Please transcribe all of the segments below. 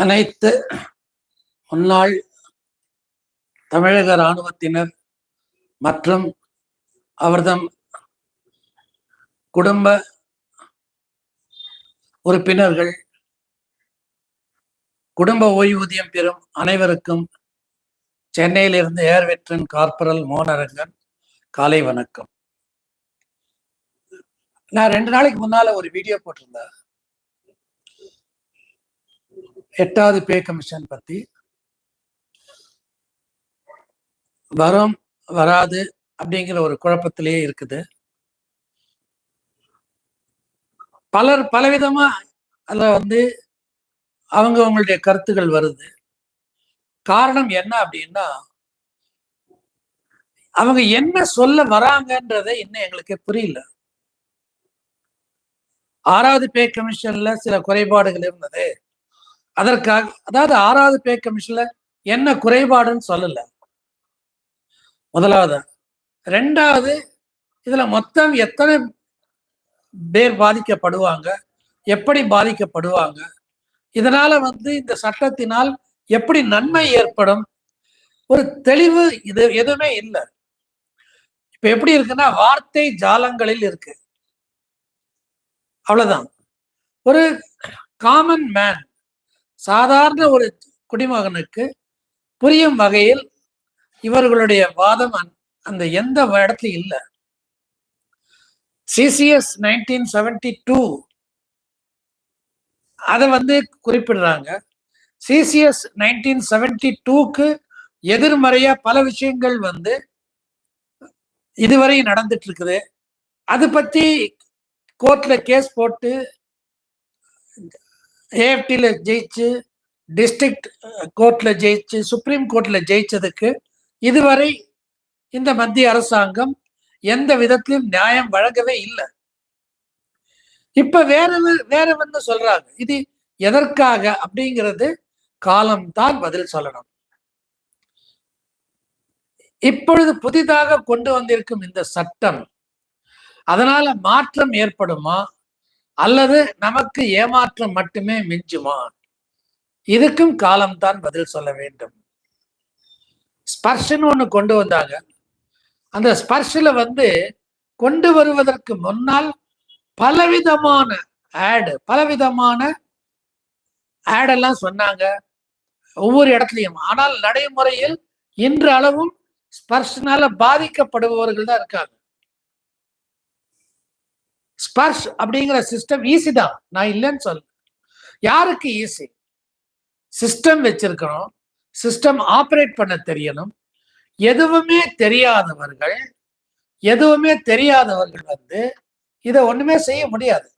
அனைத்து முன்னாள் தமிழக இராணுவத்தினர் மற்றும் அவர்தம் குடும்ப உறுப்பினர்கள் குடும்ப ஓய்வூதியம் பெறும் அனைவருக்கும் சென்னையிலிருந்து ஏர் வெட்ரன் கார்பரல் மோனரங்கன் காலை வணக்கம். நான் ரெண்டு நாளைக்கு முன்னால ஒரு வீடியோ போட்டிருந்தேன். எட்டாவது பே கமிஷன் பத்தி. வரும் வராது அப்படிங்கிற ஒரு குழப்பத்திலேயே இருக்குது. பலர் பலவிதமா அதுல வந்து அவங்க அவங்களுடைய கருத்துகள் வருது. காரணம் என்ன அப்படின்னா அவங்க என்ன சொல்ல வராங்கன்றதை இன்னும் எங்களுக்கு புரியல. ஆறாவது பே கமிஷன்ல சில குறைபாடுகள் இருந்தது. அதற்காக அதாவது ஆறாவது பே கமிஷன்ல என்ன குறைபாடுன்னு சொல்லல. முதலாவது ரெண்டாவது இதுல மொத்தம் எத்தனை பேர் பாதிக்கப்படுவாங்க எப்படி பாதிக்கப்படுவாங்க இதனால வந்து இந்த சட்டத்தினால் எப்படி நன்மை ஏற்படும் ஒரு தெளிவு இது எதுவுமே இல்லை. இப்ப எப்படி இருக்குன்னா வார்த்தை ஜாலங்களில் இருக்கு. அவ்வளவுதான். ஒரு காமன் மேன் சாதாரண ஒரு குடிமகனுக்கு புரியும் வகையில் இவர்களுடைய வாதம் அந்த எந்த இடத்துல இல்லை. சிசிஎஸ் நைன்டீன் செவன்டி டூ அதை வந்து குறிப்பிடுறாங்க. சிசிஎஸ் நைன்டீன் செவன்டி டூக்கு எதிர்மறையா பல விஷயங்கள் வந்து இதுவரை நடந்துட்டு இருக்குது. அது பத்தி கோர்ட்ல கேஸ் போட்டு ஏஎஃப்டியில் ஜெயிச்சு டிஸ்ட்ரிக்ட் கோர்ட்ல ஜெயிச்சு சுப்ரீம் கோர்ட்ல ஜெயிச்சதுக்கு இதுவரை இந்த மத்திய அரசாங்கம் எந்த விதத்திலும் நியாயம் வழங்கவே இல்லை. இப்ப வேற வேற வந்து சொல்றாங்க இது எதற்காக அப்படிங்கிறது காலம்தான் பதில் சொல்லணும். இப்பொழுது புதிதாக கொண்டு வந்திருக்கும் இந்த சட்டம் அதனால மாற்றம் ஏற்படுமா? அல்லது நமக்கு ஏமாற்றம் மட்டுமே மிஞ்சுமா? இதுக்கும் காலம்தான் பதில் சொல்ல வேண்டும். ஸ்பர்ஷன்னு ஒண்ணு கொண்டு வந்தாங்க. அந்த ஸ்பர்ஷில் வந்து கொண்டு வருவதற்கு முன்னால் பலவிதமான ஆடு பலவிதமான ஆடெல்லாம் சொன்னாங்க. ஒவ்வொரு இடத்துலையும். ஆனால் நடைமுறையில் இன்று அளவும் ஸ்பர்ஷனால பாதிக்கப்படுபவர்கள் தான் இருக்காங்க. ஸ்பர்ஷ் அப்படிங்கிற சிஸ்டம் ஈஸி தான். நான் இல்லைன்னு சொல்ல யாருக்கு ஈஸி சிஸ்டம் வச்சிருக்கணும் சிஸ்டம் ஆப்ரேட் பண்ண தெரியணும். எதுவுமே தெரியாதவர்கள் எதுவுமே தெரியாதவர்கள் வந்து இதை ஒண்ணுமே செய்ய முடியாது.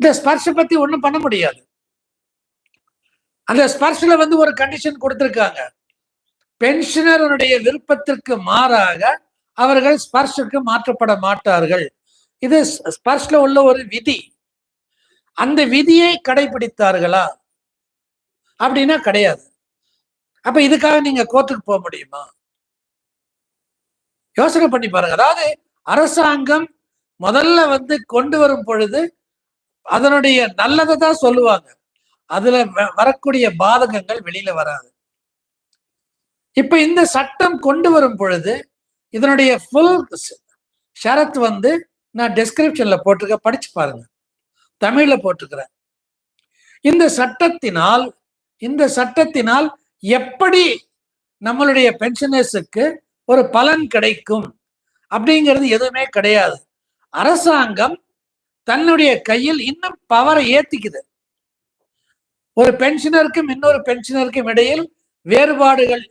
இந்த ஸ்பர்ஷ பத்தி ஒண்ணும் பண்ண முடியாது. அந்த ஸ்பர்ஷ்ல வந்து ஒரு கண்டிஷன் கொடுத்துருக்காங்க. பென்ஷனருடைய விருப்பத்திற்கு மாறாக அவர்கள் ஸ்பர்ஷுக்கு மாற்றப்பட மாட்டார்கள். இது ஸ்பர்ஷ்ல உள்ள ஒரு விதி. அந்த விதியை கடைபிடித்தார்களா? அப்படின்னா கிடையாது. அப்ப இதுக்காக நீங்க கோர்ட்டுக்கு போக முடியுமா? யோசனை பண்ணி பாருங்க. அதாவது அரசாங்கம் முதல்ல வந்து கொண்டு வரும் பொழுது அதனுடைய நல்லதை தான் சொல்லுவாங்க. அதுல வரக்கூடிய பாதகங்கள் வெளியில வராது. இப்ப இந்த சட்டம் கொண்டு வரும் பொழுது இதனுடைய ஃபுல் ஷரத் வந்து நான் டெஸ்கிரிப்ஷன்ல போட்டிருக்க படிச்சு பாருங்க. தமிழ்ல போட்டிருக்கிறேன். இந்த சட்டத்தினால் இந்த சட்டத்தினால் எப்படி நம்மளுடைய பென்ஷனர்ஸுக்கு ஒரு பலன் கிடைக்கும்? அப்படிங்கிறது எதுவுமே கிடையாது. அரசாங்கம் தன்னுடைய கையில் இன்னும் பவரை ஏத்திக்குது. ஒரு பென்ஷனருக்கும் இன்னொரு பென்ஷனருக்கும் இடையில் வேறுபாடுகள்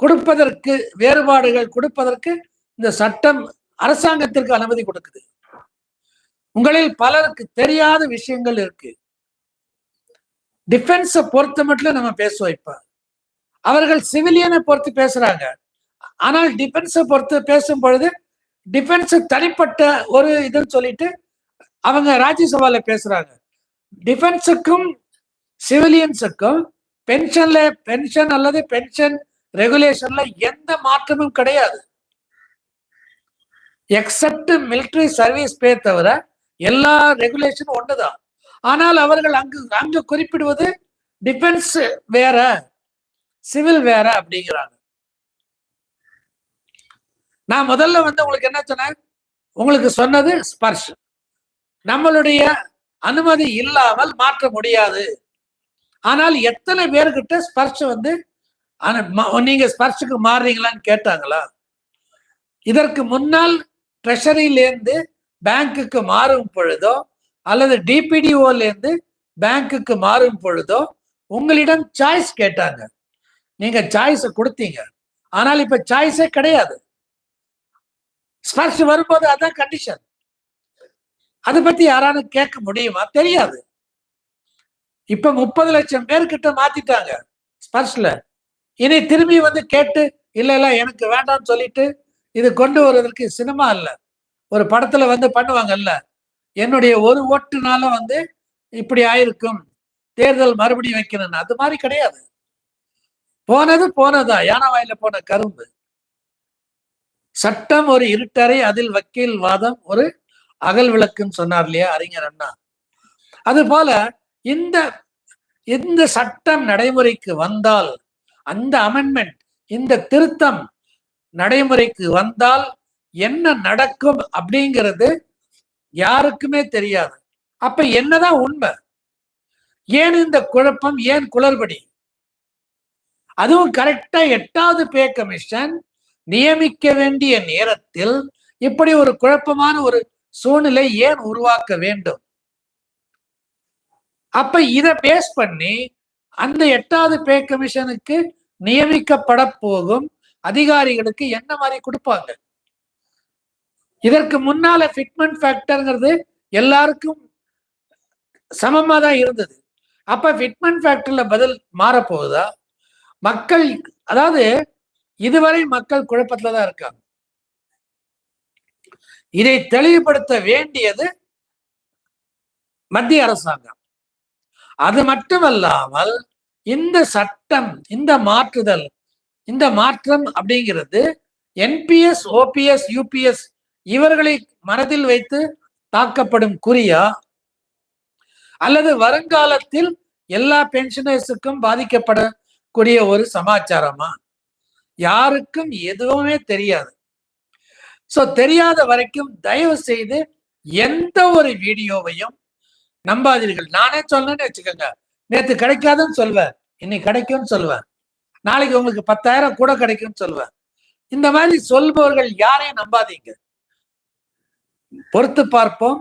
கொடுப்பதற்கு வேறுபாடுகள் கொடுப்பதற்கு இந்த சட்டம் அரசாங்கத்திற்கு அனுமதி கொடுக்குது. உங்களில் பலருக்கு தெரியாத விஷயங்கள் இருக்கு. டிஃபென்ஸை பொறுத்த மட்டும் நம்ம பேசுவோம் இப்ப. அவர்கள் சிவிலியனை பொறுத்து பேசுறாங்க. ஆனால் டிஃபென்ஸை பொறுத்து பேசும் பொழுது டிஃபென்ஸ் தனிப்பட்ட ஒரு இதுன்னு சொல்லிட்டு அவங்க ராஜ்யசபால பேசுறாங்க. டிஃபென்ஸுக்கும் சிவிலியன்ஸுக்கும் பென்ஷன்ல பென்ஷன் அல்லது பென்ஷன் ரெகுலேஷன்ல எந்த மாற்றமும் கிடையாது. எக்ஸப்ட் மிலிட்ரி சர்வீஸ் பே தவிர எல்லா ரெகுலேஷனும் ஒண்ணுதான். ஆனால் அவர்கள் அங்கு அங்கு குறிப்பிடுவது டிஃபென்ஸ் வேற சிவில் வேற அப்படிங்கிறாங்க. நான் முதல்ல வந்து உங்களுக்கு என்ன சொன்னேன்? உங்களுக்கு சொன்னது ஸ்பர்ஷ். நம்மளுடைய அனுமதி இல்லாமல் மாற்ற முடியாது. ஆனால் எத்தனை பேர்கிட்ட ஸ்பர்ஷ் வந்து ஆனா ம- நீங்க ஸ்பர்ஷுக்கு மாறுறீங்களான்னு கேட்டாங்களா? இதற்கு முன்னால் ட்ரெஷரியிலேருந்து பேங்க்குக்கு மாறும் பொழுதோ அல்லது டிபிடிஓலேருந்து பேங்க்குக்கு மாறும் பொழுதோ உங்களிடம் சாய்ஸ் கேட்டாங்க. நீங்க சாய்ஸை கொடுத்தீங்க. ஆனால் இப்ப சாய்ஸே கிடையாது. ஸ்பர்ஷ் வரும்போது அதான் கண்டிஷன். அதை பத்தி யாராலும் கேட்க முடியுமா? தெரியாது. இப்ப முப்பது லட்சம் பேர்கிட்ட மாத்திட்டாங்க ஸ்பர்ஷ்ல. இனி திரும்பி வந்து கேட்டு இல்ல இல்ல எனக்கு வேண்டாம்னு சொல்லிட்டு இது கொண்டு வருவதற்கு சினிமா இல்ல ஒரு படத்துல வந்து பண்ணுவாங்கல்ல என்னுடைய ஒரு ஓட்டுனால வந்து இப்படி ஆயிருக்கும். தேர்தல் மறுபடியும் வைக்கணும்னு. அது மாதிரி கிடையாது. போனது போனதா யானை வாயில போன கரும்பு. சட்டம் ஒரு இருட்டறை அதில் வக்கீல் வாதம் ஒரு அகல் விளக்குன்னு சொன்னார் இல்லையா அறிஞர் அண்ணா. அது போல இந்த இந்த சட்டம் நடைமுறைக்கு வந்தால் அந்த அமெண்ட்மெண்ட் இந்த திருத்தம் நடைமுறைக்கு வந்தால் என்ன நடக்கும் அப்படிங்கிறது யாருக்குமே தெரியாது. அப்ப என்னதான் உண்மை? ஏன் இந்த குழப்பம்? ஏன் குளறுபடி? அதுவும் கரெக்டா எட்டாவது பே கமிஷன் நியமிக்க வேண்டிய நேரத்தில் இப்படி ஒரு குழப்பமான ஒரு சூழ்நிலை ஏன் உருவாக்க வேண்டும்? அப்ப இத பேஸ் பண்ணி அந்த எட்டாவது பே கமிஷனுக்கு நியமிக்கப்பட போகும் அதிகாரிகளுக்கு என்ன மாதிரி கொடுப்பாங்க? இதற்கு முன்னால ஃபிட்மெண்ட் ஃபேக்டர்ங்கிறது எல்லாருக்கும் சமமா தான் இருந்தது. அப்ப ஃபிட்மெண்ட் ஃபேக்டர்ல பதில் மாறப்போகுதா? மக்கள் அதாவது இதுவரை மக்கள் குழப்பத்துல தான் இருக்காங்க. இதை தெளிவுபடுத்த வேண்டியது மத்திய அரசாங்கம். அது மட்டுமல்லாமல் இந்த சட்டம் இந்த மாற்றுதல் இந்த மாற்றம் அப்படிங்கிறது என்பிஎஸ் ஓபிஎஸ் யூபிஎஸ் இவர்களை மனதில் வைத்து தாக்கப்படும் குறியா? அல்லது வருங்காலத்தில் எல்லா பென்ஷனர்ஸுக்கும் பாதிக்கப்படக்கூடிய ஒரு சமாச்சாரமா? யாருக்கும் எதுவுமே தெரியாது. சோ தெரியாத வரைக்கும் தயவு செய்து எந்த ஒரு வீடியோவையும் நம்பாதீர்கள். நானே சொன்னேன்னு வச்சுக்கோங்க. நேத்து கிடைக்காதுன்னு சொல்வேன். இன்னைக்கு கிடைக்கும்னு சொல்லுவேன் நாளைக்கு உங்களுக்கு பத்தாயிரம் கூட கிடைக்கும்னு சொல்லுவேன் இந்த மாதிரி சொல்பவர்கள் யாரையும் நம்பாதீங்க. பொறுத்து பார்ப்போம்.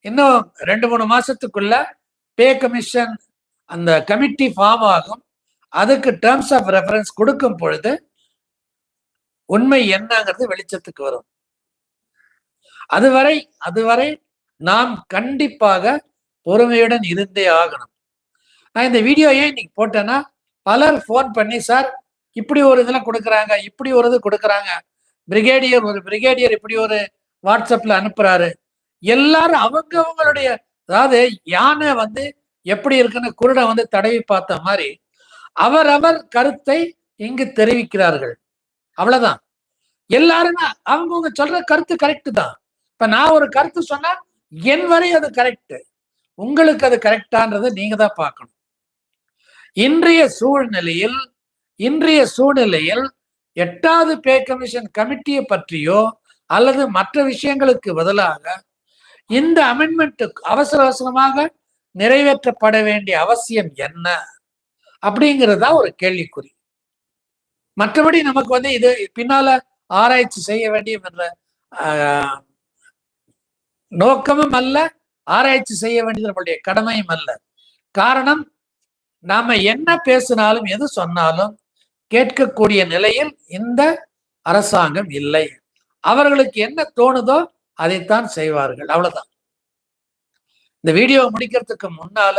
இன்னும் ரெண்டு மூணு மாசத்துக்குள்ள பே கமிஷன் அந்த கமிட்டி ஃபார்ம் ஆகும். அதுக்கு டேர்ம்ஸ் ஆஃப் ரெஃபரன்ஸ் கொடுக்கும் பொழுது உண்மை என்னங்கிறது வெளிச்சத்துக்கு வரும். அதுவரை அதுவரை நாம் கண்டிப்பாக பொறுமையுடன் இருந்தே ஆகணும். நான் இந்த வீடியோ ஏன் இன்னைக்கு போட்டேன்னா பலர் ஃபோன் பண்ணி சார் இப்படி ஒரு இதெல்லாம் கொடுக்குறாங்க இப்படி ஒரு இது கொடுக்குறாங்க. பிரிகேடியர் ஒரு பிரிகேடியர் இப்படி ஒரு வாட்ஸ்அப்ல அனுப்புறாரு. எல்லாரும் அவங்கவுங்களுடைய அதாவது யானை வந்து எப்படி இருக்குன்னு குருடை வந்து தடவி பார்த்த மாதிரி அவரவர் கருத்தை இங்கு தெரிவிக்கிறார்கள். அவ்வளவுதான். எல்லாருமே அவங்கவுங்க சொல்ற கருத்து கரெக்டு தான். இப்ப நான் ஒரு கருத்து சொன்னா என் வரை அது கரெக்ட் உங்களுக்கு அது கரெக்டான்றதை நீங்க தான் பார்க்கணும். இன்றைய சூழ்நிலையில் இன்றைய சூழ்நிலையில் எட்டாவது பே கமிஷன் கமிட்டியை பற்றியோ அல்லது மற்ற விஷயங்களுக்கு பதிலாக இந்த அமெண்ட்மெண்ட் அவசர அவசரமாக நிறைவேற்றப்பட வேண்டிய அவசியம் என்ன அப்படிங்கிறதா ஒரு கேள்விக்குறி. மற்றபடி நமக்கு வந்து இது பின்னால ஆராய்ச்சி செய்ய வேண்டிய ஆஹ், நோக்கமும் அல்ல ஆராய்ச்சி செய்ய வேண்டியது நம்மளுடைய கடமையும் அல்ல. காரணம் நாம என்ன பேசினாலும் எது சொன்னாலும் கேட்கக்கூடிய நிலையில் இந்த அரசாங்கம் இல்லை. அவர்களுக்கு என்ன தோணுதோ அதைத்தான் செய்வார்கள். அவ்வளவுதான். இந்த வீடியோ முடிக்கிறதுக்கு முன்னால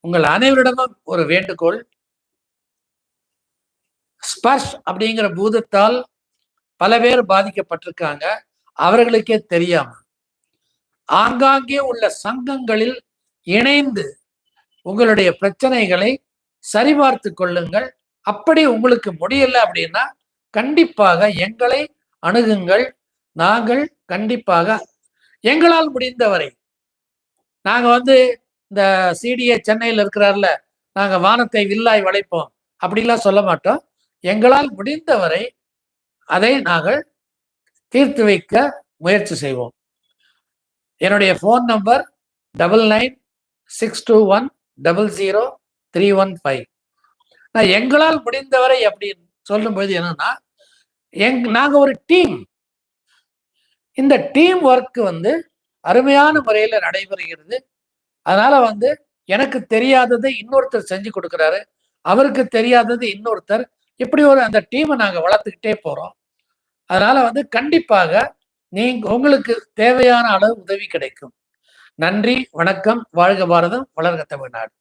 உங்கள் அனைவரிடமும் ஒரு வேண்டுகோள். ஸ்பர்ஷ் அப்படிங்கிற பூதத்தால் பல பேர் பாதிக்கப்பட்டிருக்காங்க. அவர்களுக்கே தெரியாம. ஆங்காங்கே உள்ள சங்கங்களில் இணைந்து உங்களுடைய பிரச்சனைகளை சரிபார்த்து கொள்ளுங்கள். அப்படி உங்களுக்கு முடியல அப்படின்னா கண்டிப்பாக எங்களை அணுகுங்கள். நாங்கள் கண்டிப்பாக எங்களால் முடிந்தவரை. நாங்க வந்து இந்த சிடிஏ சென்னையில் இருக்கிறார்ல நாங்க வானத்தை வில்லாய் வளைப்போம். அப்படிலாம் சொல்ல மாட்டோம். எங்களால் முடிந்தவரை அதை நாங்கள் தீர்த்து வைக்க முயற்சி செய்வோம். என்னுடைய phone number double nine six two one double zero three one five நான் எங்களால் முடிந்தவரை அப்படின்னு சொல்லும்போது என்னன்னா எங் நாங்கள் ஒரு டீம் இந்த டீம் ஒர்க் வந்து அருமையான முறையில் நடைபெறுகிறது. அதனால வந்து எனக்கு தெரியாததை இன்னொருத்தர் செஞ்சு கொடுக்குறாரு. அவருக்கு தெரியாதது இன்னொருத்தர். இப்படி ஒரு அந்த டீமை நாங்கள் வளர்த்துக்கிட்டே போகிறோம் அதனால வந்து கண்டிப்பாக நீங்க உங்களுக்கு தேவையான அளவு உதவி கிடைக்கும். நன்றி வணக்கம் வாழ்க பாரதம் வளர்க தமிழ்நாடு.